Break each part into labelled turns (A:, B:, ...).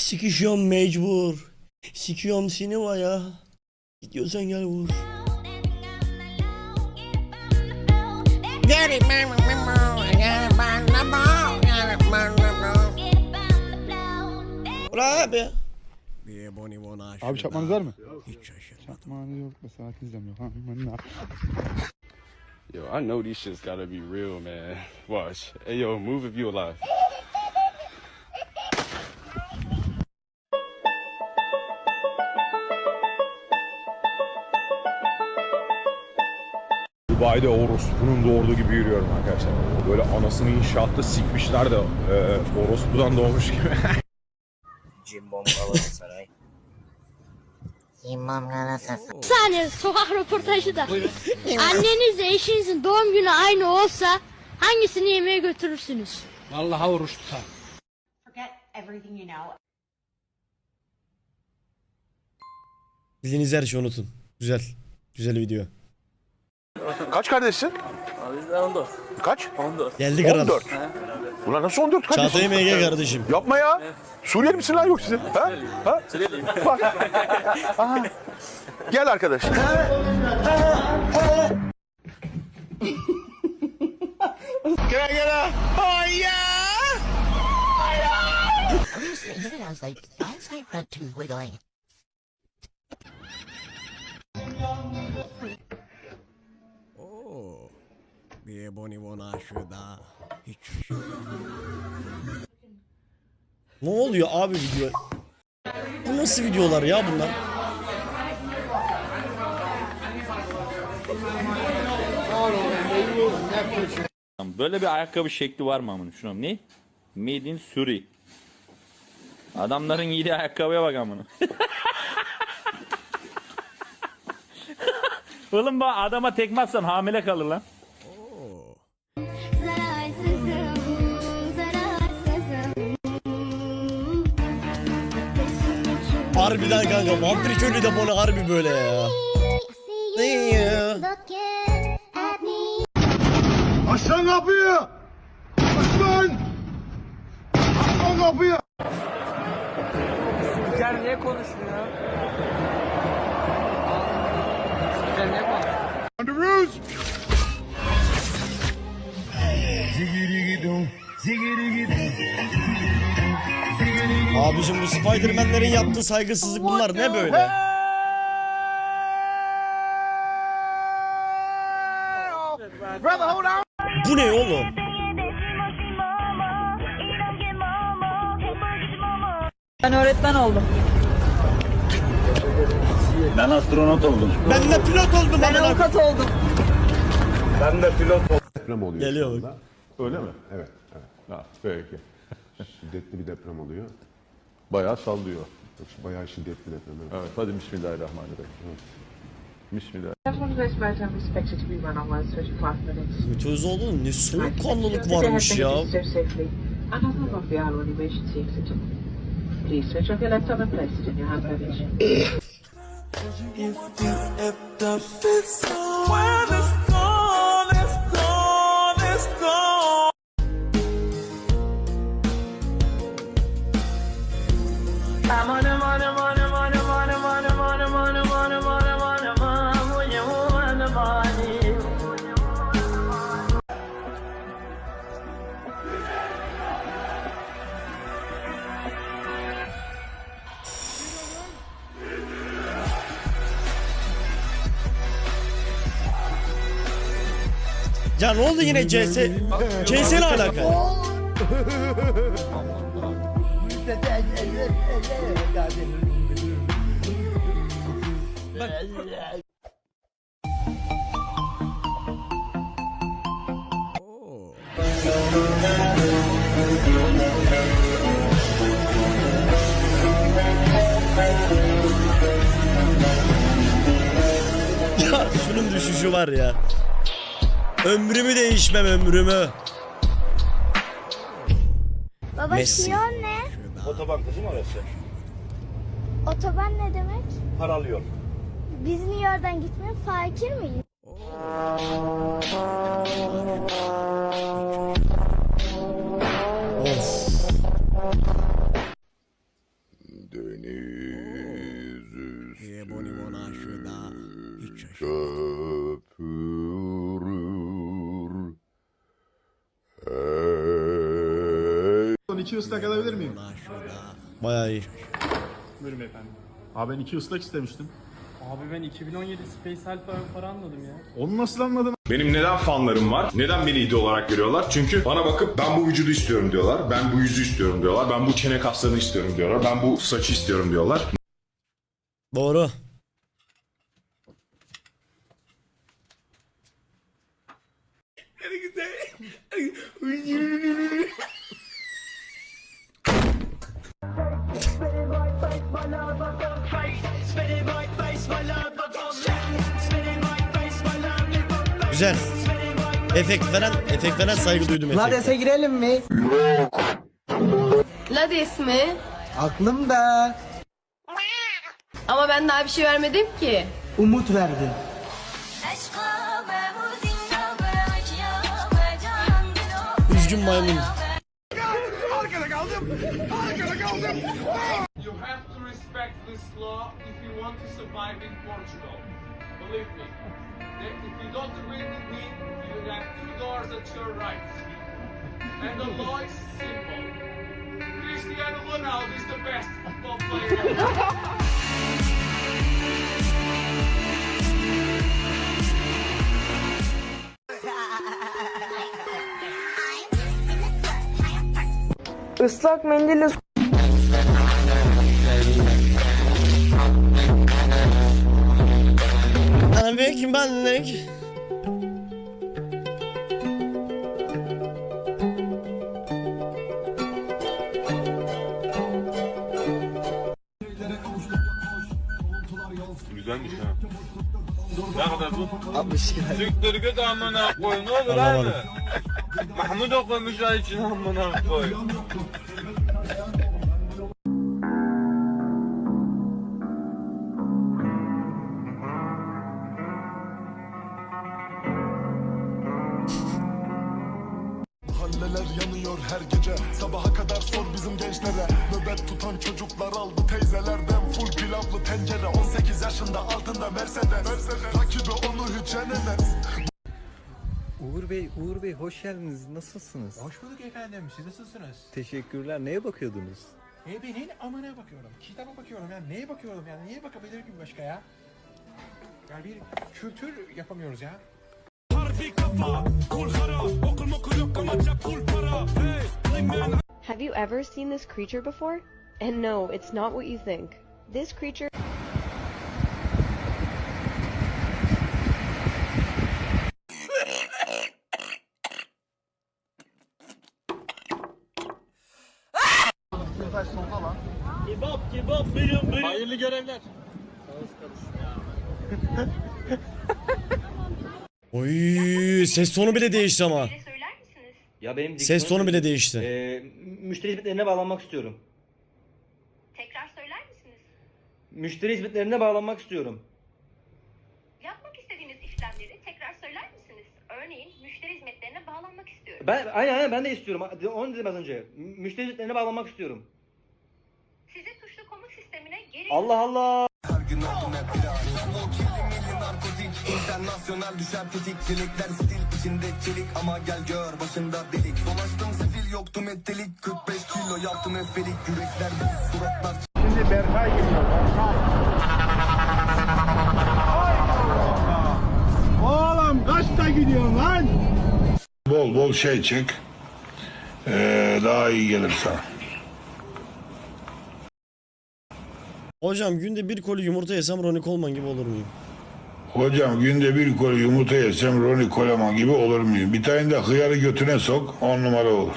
A: Sikişiyorum mecbur. Sikiyorum seni var ya. Gidiyorsan gel vur. Ulan abi.
B: Abi çakmanız var mı? De mi yok? Ha, aman ne-
C: Yo, I know these shits gotta be real, man. Watch. Hey, yo, move if you alive.
D: Dubai'de orospunun doğurduğu gibi yürüyorum arkadaşlar. Böyle anasını inşaatta sikmişler de e, orospudan doğmuş gibi.
E: Cimbom Galatasaray.
F: İmam Galatasaray.
G: saniye sokak röportajı da. Annenizle eşinizin doğum günü aynı olsa hangisini yemeğe götürürsünüz?
H: forget everything you know
A: Bildiğiniz her şeyi unutun. Güzel. Güzel video.
I: Kaç kardeşsin?
E: Abi 14.
I: Kaç?
E: 14.
A: Geldi kral.
I: 14. Ulan nasıl 14 kardeşsin?
A: Çağatay MG kardeşim.
I: Yapma ya. Suriyeli misin lan yok sizin? Ha? Ha?
E: Söyleyeyim.
I: Bak. Aha. Gel arkadaş. gel gel. Oh yeah.
F: I was like, why is my front tooth wiggling?
A: Ne oluyor abi video? Bu nasıl videolar ya bunlar?
J: Böyle bir ayakkabı şekli var mı amına şuna? Ne? Made in Suri. Adamların giydiği ayakkabıya bak amına. Oğlum bu adama tekme atsan hamile kalır lan.
A: Harbiden kanka vampir köylü de bana harbi böyle ya. Ne ya?
I: Açlan kapıyı. Açlan. Açlan kapıyı.
E: Spiker niye konuşmuyor? Spiker niye konuşmuyor?
I: Andrews.
A: Abicim bu Spiderman'lerin yaptığı saygısızlık bunlar ne böyle? Bu ne oğlum?
H: ben öğretmen oldum
J: Ben astronot oldum.
A: Ben de pilot oldum
H: ben avukat oldum
I: Deprem oluyor.
A: Geliyor
I: şu
A: bak.
I: anda. Öyle mi? Evet. evet.
C: Ha, peki.
I: Şiddetli bir deprem oluyor.
C: Bayağı sallıyor.
I: Bayağı şiddetli deprem. evet.
C: Evet, hadi bismillahirrahmanirrahim. Bismillah.
A: Mütezoğlu'nun ne soğukkanlılık varmış ya. Ya ne oldu yine CS? CS ne alaka? Ya şunun düşüşü var ya. Ömrümü değişmem ömrümü.
G: Baba
A: Messi.
G: Siyon ne?
D: Otoban kızım orası.
G: Otoban ne demek?
D: Paralı yol.
G: Biz New York'tan gitmiyor fakir miyiz?
A: Of.
K: Deniz üstü köprü iki ıslak alabilir miyim?
A: Bayağı iyi.
K: Buyurun efendim. Abi ben iki ıslak istemiştim.
L: Abi ben 2017 Space Alpha ön para anladım ya.
K: Onu nasıl anladın?
M: Benim neden fanlarım var? Neden beni idol olarak görüyorlar? Çünkü bana bakıp ben bu vücudu istiyorum diyorlar. Ben bu yüzü istiyorum diyorlar. Ben bu çene kaslarını istiyorum diyorlar. Ben bu saçı istiyorum diyorlar.
A: Doğru. Güzel. Efekt veren, efekt veren saygı duydum efekt.
L: Lades'e girelim mi?
N: Lades mi?
L: Aklımda.
N: Ama ben daha bir şey vermedim ki.
L: Umut verdi.
A: Üzgün maymun.
O: You have to respect this law if you want to survive in Portugal. Believe me. If you don't agree with me, you have two doors at your right. And the law is simple. Cristiano Ronaldo is the best football player.
N: Islak mendille
A: Büyük benlik.
O: Güzelmiş ha. Ne kadar bu?
L: 60 lira.
O: Siktir git amına koy. Ne olur
A: Anlamadım.
O: Mahmut okumuş ay için amına koy.
K: Her gece Sabaha kadar sor bizim gençlere Nöbet tutan çocuklar aldı teyzelerden Full pilavlı tencere 18 yaşında altında Mercedes, Rakibi onu hiç yenemez
L: Uğur Bey, Uğur Bey hoş geldiniz. Nasılsınız?
K: Hoş bulduk efendim siz nasılsınız?
L: Teşekkürler. Neye bakıyordunuz?
K: E benim amına bakıyorum kitaba bakıyorum yani neye bakıyorum yani niye bakabilir ki başka ya? Yani bir kültür yapamıyoruz ya.
N: Have you ever seen this creature before? And no, it's not what you think. This creature
L: Hayırlı görevler.
A: Oy ses tonu bile değişti ama.
N: söyler misiniz?
P: Ya benim
A: Ses tonu bile değişti.
P: Ee, müşteri hizmetlerine bağlanmak istiyorum.
N: Tekrar söyler misiniz?
P: Müşteri hizmetlerine bağlanmak istiyorum.
N: Yapmak istediğiniz işlemleri tekrar söyler misiniz? Örneğin müşteri hizmetlerine bağlanmak istiyorum.
P: Ben aynen aynen ben de istiyorum. Onu dedim az önce. Müşteri hizmetlerine bağlanmak istiyorum.
N: Size tuşlu komut sistemine geri
P: Allah Allah.
K: İnternasyonel düşer tetik Çelikler stil içinde çelik ama gel gör başında delik Dolaştım sefil yoktum ettilik 45 kilo yaptım efelik Yürekler suratlar Şimdi Berkay geliyor Oğlum kaçta gidiyorsun lan?
Q: Bol bol şey çek. Ee, daha iyi gelir sana.
A: Hocam günde bir koli yumurta yesem Ronnie Coleman gibi olur muyum?
Q: Hocam günde bir koli yumurta yesem Ronnie Coleman gibi olur muyum? Bir tane de hıyarı götüne sok on numara olur.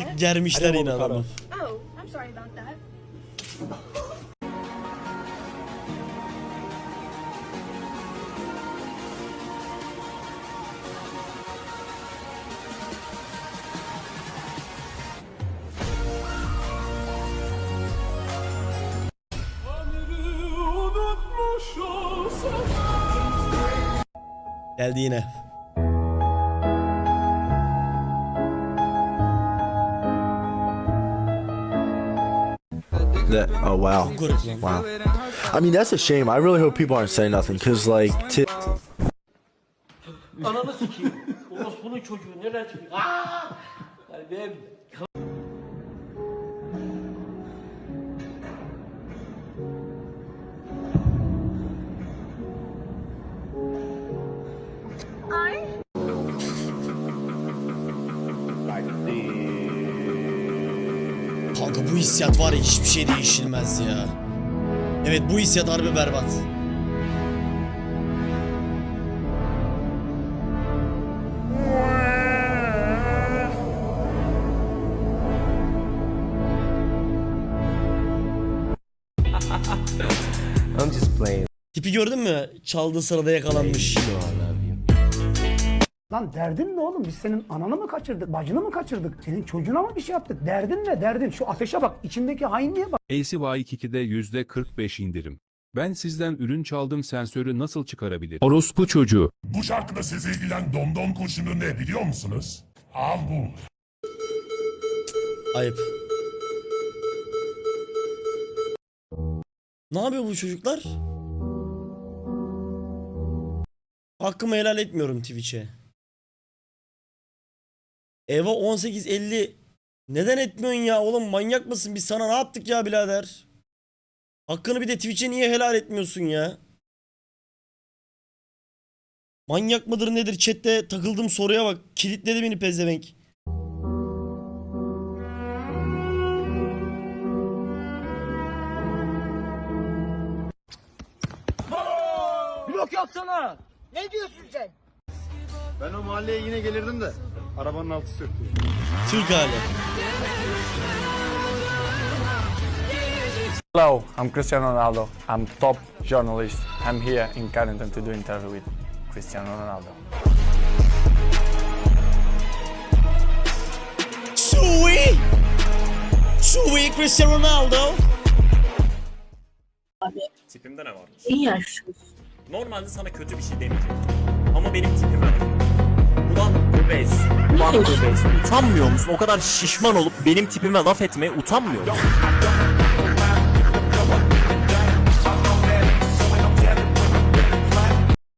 N: Here's that pasta for you.
A: Tık germişler yine adamı.
N: Oh, I'm sorry about that.
A: Geldi yine.
I: That, oh wow. Wow. I mean, that's a shame. I really hope people aren't saying nothing because, like, t-
L: Ananı sikeyim. Orospunun çocuğu neler çıkıyor?
A: Bu hissiyat var ya hiçbir şey değişilmez ya. Evet bu hissiyat harbi berbat.
R: I'm just playing.
A: Tipi gördün mü? Çaldığı sırada yakalanmış.
R: You
F: Lan derdin ne oğlum? Biz senin ananı mı kaçırdık, bacını mı kaçırdık? Senin çocuğuna mı bir şey yaptık? Derdin ne? Derdin şu ateşe bak, içindeki hainliğe bak.
S: ACY2'de %45 indirim. Ben sizden ürün çaldım sensörü nasıl çıkarabilir? Orospu çocuğu.
T: Bu şarkıda sizi ilgilen domdom kurşunu ne biliyor musunuz? Al bu.
A: Ayıp. Ne yapıyor bu çocuklar? Hakkımı helal etmiyorum Twitch'e. Eva 1850 neden etmiyorsun ya oğlum manyak mısın biz sana ne yaptık ya birader? Hakkını bir de Twitch'e niye helal etmiyorsun ya? Manyak mıdır nedir chatte takıldığım soruya bak kilitledi beni pezevenk.
F: Blok yapsana!
U: Ne diyorsun sen?
R: Ben o mahalleye yine gelirdim de arabanın altı söktü.
A: Türk hali.
R: Hello, I'm Cristiano Ronaldo. I'm top journalist. I'm here in Carrington to do interview with Cristiano Ronaldo.
A: Sui! Sui Cristiano Ronaldo.
Q: Tipimde ne var?
U: İyi yaşlısın.
Q: Normalde sana kötü bir şey demeyeceğim. Ama benim tipime bak. Ulan obez. Ulan obez. Utanmıyor musun? O kadar şişman olup benim tipime laf etmeye utanmıyor musun?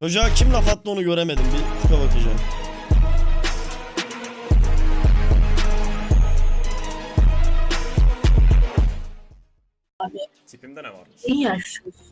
A: Çocuğa kim laf attı onu göremedim. Bir tipe bakacağım.
Q: Tipimde ne var?
U: İyi yaşlısın.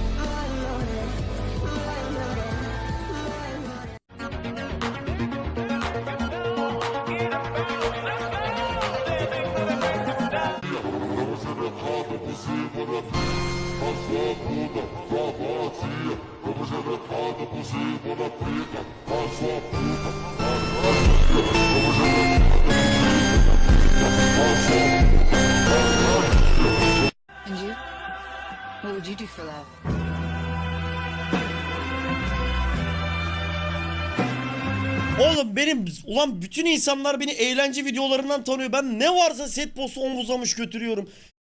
A: Oğlum benim ulan bütün insanlar beni eğlence videolarından tanıyor. Ben ne varsa set postu omuzlamış götürüyorum.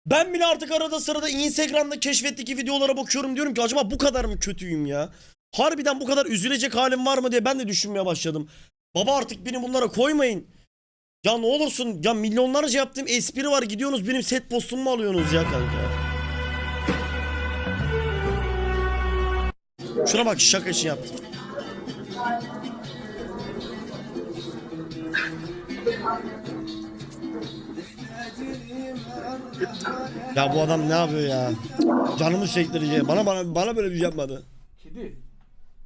A: Ben bile artık arada sırada Instagram'da keşfetteki videolara bakıyorum diyorum ki acaba bu kadar mı kötüyüm ya? Harbiden bu kadar üzülecek halim var mı diye ben de düşünmeye başladım. Baba artık beni bunlara koymayın. Ya ne olursun ya milyonlarca yaptığım espri var gidiyorsunuz benim set postumu mu alıyorsunuz ya kanka? Şuna bak şaka için yaptım. Ya bu adam ne yapıyor ya? Canımı çektirecek. Bana bana bana böyle bir şey yapmadı.
V: Kedi.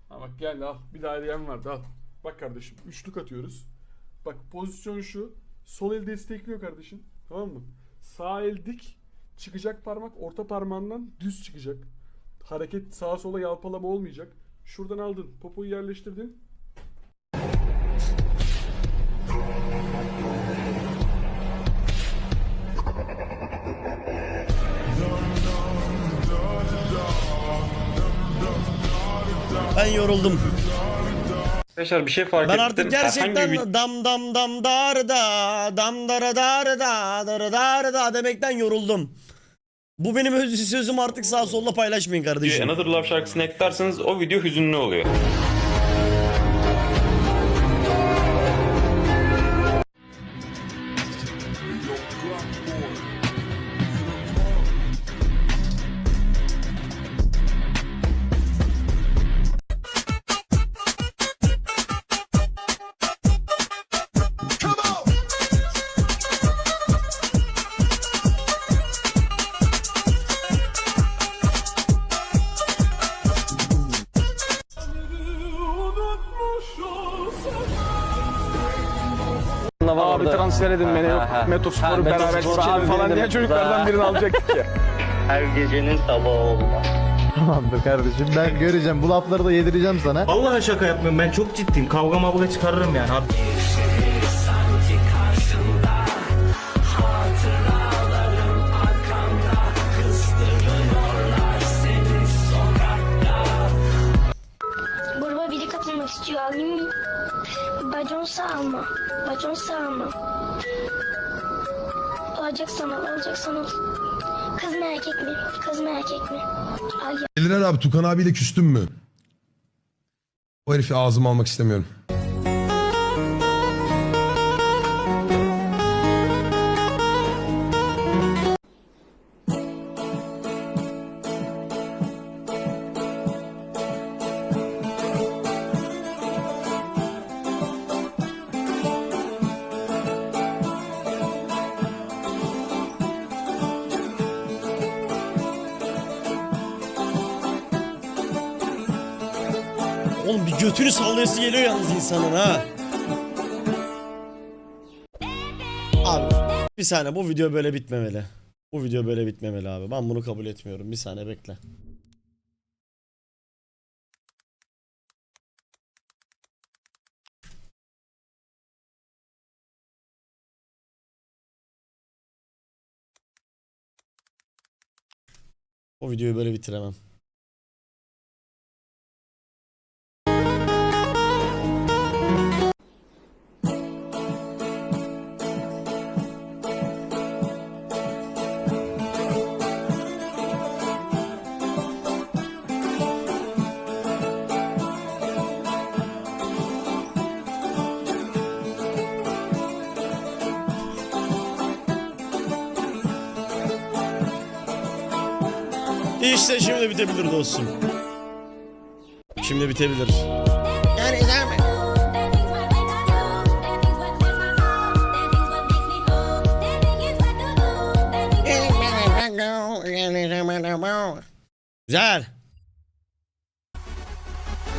V: Ha bak gel al. Bir daha hediyem vardı al. Bak kardeşim üçlük atıyoruz. Bak pozisyon şu. Sol el destekliyor kardeşim. Tamam mı? Sağ el dik. Çıkacak parmak orta parmağından düz çıkacak. Hareket sağa sola yalpalama olmayacak. Şuradan aldın. Popoyu yerleştirdin.
A: Yoruldum.
Q: Arkadaşlar bir şey fark
A: Ben
Q: ettim.
A: artık
Q: Herhangi bir
A: gerçekten dam dam dam dar da dam dara dar da dar dar da demekten yoruldum. Bu benim öz sözüm artık sağ solda paylaşmayın kardeşim.
Q: Another Love şarkısını eklerseniz o video hüzünlü oluyor.
H: Metospor'u beraber sikelim falan diye çocuklardan birini alacaktık ya.
J: Her gecenin sabahı olmaz.
L: Tamamdır kardeşim ben göreceğim. Bu lafları da yedireceğim sana.
J: Vallahi şaka yapmıyorum ben çok ciddiyim. Kavga mavga çıkarırım yani. Abi.
W: Al. Kız mı erkek mi? Kız mı erkek mi? Al ya.
E: Eliren abi Tukan abiyle küstün mü? O herifi ağzıma almak istemiyorum.
A: Götünü sallayası geliyor yalnız insanın ha. Abi bir saniye bu video böyle bitmemeli. Bu video böyle bitmemeli abi. Ben bunu kabul etmiyorum. Bir saniye bekle. O videoyu böyle bitiremem. İşte şimdi bitebilir dostum. Şimdi bitebilir. Yani Güzel.